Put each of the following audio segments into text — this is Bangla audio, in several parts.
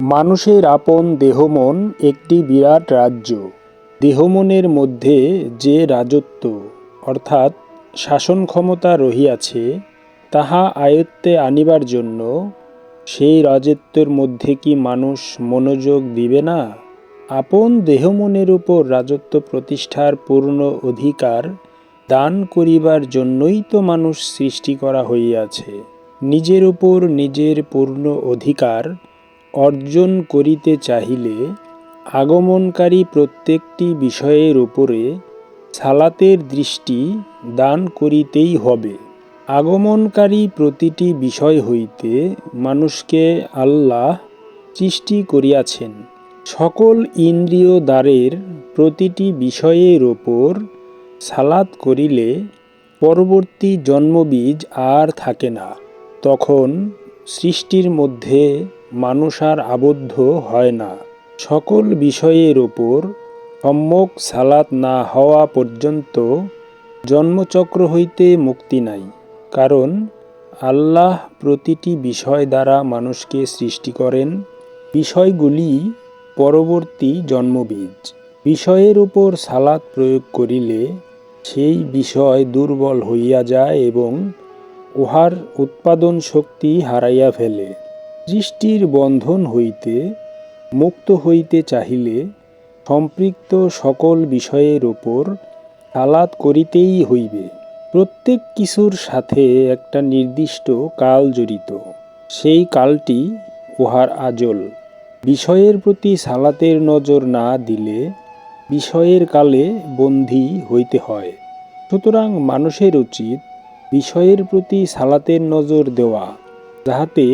মানুষের আপন দেহমন একটি বিরাট রাজ্য। দেহমনের মধ্যে যে রাজত্ব, অর্থাৎ শাসন ক্ষমতা রহিয়াছে, তাহা আয়ত্তে আনিবার জন্য সেই রাজত্বের মধ্যে কি মানুষ মনোযোগ দিবে না? আপন দেহমনের উপর রাজত্ব প্রতিষ্ঠার পূর্ণ অধিকার দান করিবার জন্যই তো মানুষ সৃষ্টি করা হইয়াছে। নিজের উপর নিজের পূর্ণ অধিকার অর্জন করিতে চাহিলে আগমনকারী প্রত্যেকটি বিষয়ের উপরে সালাতের দৃষ্টি দান করিতেই হবে। আগমনকারী প্রতিটি বিষয় হইতে মানুষকে আল্লাহ সৃষ্টি করিয়াছেন। সকল ইন্দ্রিয় দ্বারের প্রতিটি বিষয়ের ওপর সালাত করিলে পরবর্তী জন্মবীজ আর থাকে না। তখন সৃষ্টির মধ্যে মানুষ আর আবদ্ধ হয় না। সকল বিষয়ের ওপর সম্যক সালাত না হওয়া পর্যন্ত জন্মচক্র হইতে মুক্তি নাই, কারণ আল্লাহ প্রতিটি বিষয় দ্বারা মানুষকে সৃষ্টি করেন। বিষয়গুলি পরবর্তী জন্মবীজ। বিষয়ের উপর সালাত প্রয়োগ করিলে সেই বিষয় দুর্বল হইয়া যায় এবং উহার উৎপাদন শক্তি হারাইয়া ফেলে। সৃষ্টির বন্ধন হইতে, মুক্ত হইতে চাহিলে সম্পৃক্ত সকল বিষয়ের ওপর সালাত করিতেই হইবে। প্রত্যেক কিছুর সাথে একটা নির্দিষ্ট কাল জড়িত। সেই কালটি উহার আজল। বিষয়ের প্রতি সালাতের নজর না দিলে বিষয়ের কালে বন্দী হইতে হয়। সুতরাং মানুষের উচিত বিষয়ের প্রতি সালাতের নজর দেওয়া, যাহাতে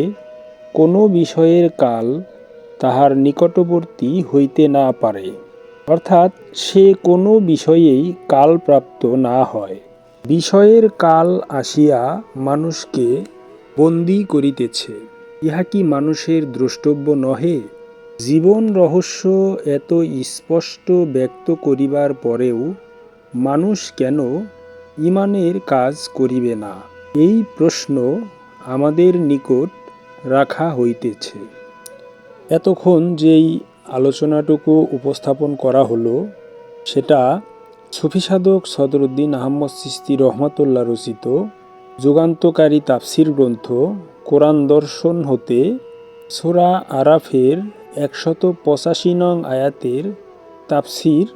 কোনো বিষয়ের কাল তাহার নিকটবর্তী হইতে না পারে, অর্থাৎ সে কোনো বিষয়েই কালপ্রাপ্ত না হয়। বিষয়ের কাল আসিয়া মানুষকে বন্দী করিতেছে। ইহা কি মানুষের দ্রষ্টব্য নহে? জীবন রহস্য এত স্পষ্ট ব্যক্ত করিবার পরেও মানুষ কেন ইমানের কাজ করিবে না? এই প্রশ্ন আমাদের নিকট রাখা হইতেছে। এতক্ষণ যেই আলোচনাটুকু উপস্থাপন করা হলো, সেটা সুফি সাধক সদরুদ্দিন আহম্মদ সিস্তি রহমাতুল্লাহ রচিত, যুগান্তকারী তাফসির গ্রন্থ, কোরআন দর্শন হতে সোরা আরাফের একশত পঁচাশি নং আয়াতের তাফসির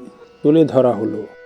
তুলে ধরা হলো।